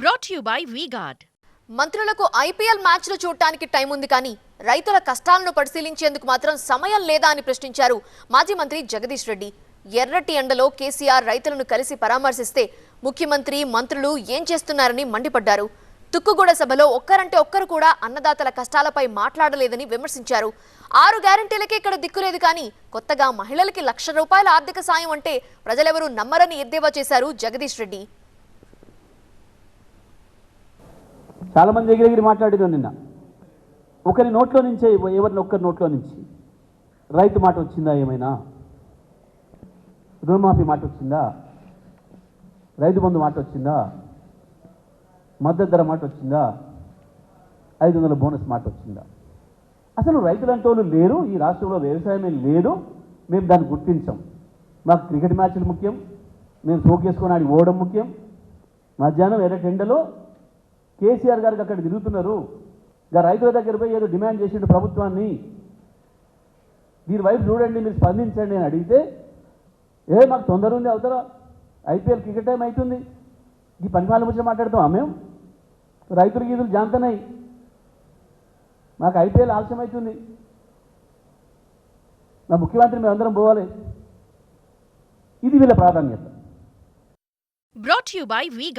Brought you by V-Guard మంత్రులకు IPL మ్యాచ్లు చూడటానికి టైం ఉంది కానీ రైతుల కష్టాలను పరిశీలించేందుకు మాత్రం సమయం లేదా అని ప్రశ్నించారు మాజీ మంత్రి జగదీష్ రెడ్డి. ఎర్రటి ఎండలో కేసీఆర్ రైతులను కలిసి పరామర్శిస్తే ముఖ్యమంత్రి మంత్రులు ఏం చేస్తున్నారని మండిపడ్డారు. తుక్కుగూడ సభలో ఒక్కరంటే ఒక్కరు కూడా అన్నదాతల కష్టాలపై మాట్లాడలేదని విమర్శించారు. ఆరు గ్యారంటీలకే ఇక్కడ దిక్కులేదు కానీ కొత్తగా మహిళలకి లక్ష రూపాయల ఆర్థిక సాయం అంటే ప్రజలెవరూ నమ్మరని ఎద్దేవా చేశారు జగదీష్ రెడ్డి. చాలా మంది దగ్గర ఎగిరి నిన్న. ఒకరి నోట్లో నుంచే ఎవరిని ఒక్కరి నోట్లో నుంచి? రైతు మాట వచ్చిందా ఏమైనా? రుణమాఫీ మాట వచ్చిందా? రైతు బంధు మాట వచ్చిందా? మద్దతు ధర మాట వచ్చిందా? ఐదు వందల బోనస్ మాట వచ్చిందా? అసలు రైతులంటూ వాళ్ళు లేరు ఈ రాష్ట్రంలో వ్యవసాయమే లేదు మేము దాన్ని గుర్తించాం. మాకు క్రికెట్ మ్యాచ్లు ముఖ్యం మేము షోక్ ఆడి ఓవడం ముఖ్యం. మధ్యాహ్నం ఎర్రటెండలో కేసీఆర్ గారికి అక్కడ తిరుగుతున్నారు. ఇక రైతుల దగ్గర పోయి ఏదో డిమాండ్ చేసిండు ప్రభుత్వాన్ని. దీని వైపు చూడండి మీరు స్పందించండి అని అడిగితే ఏ మాకు తొందర ఉంది అవుతారా ఐపీఎల్ క్రికెట్ టైం అవుతుంది. ఈ పనిమాల వాళ్ళ ముచ్చట మాట్లాడతాం మేము? రైతులు గీతులు జాంతనాయి మాకు ఐపీఎల్ ఆలస్యం అవుతుంది నా ముఖ్యమంత్రి మేము అందరం పోవాలి. ఇది వీళ్ళ ప్రాధాన్యత. Brought to by by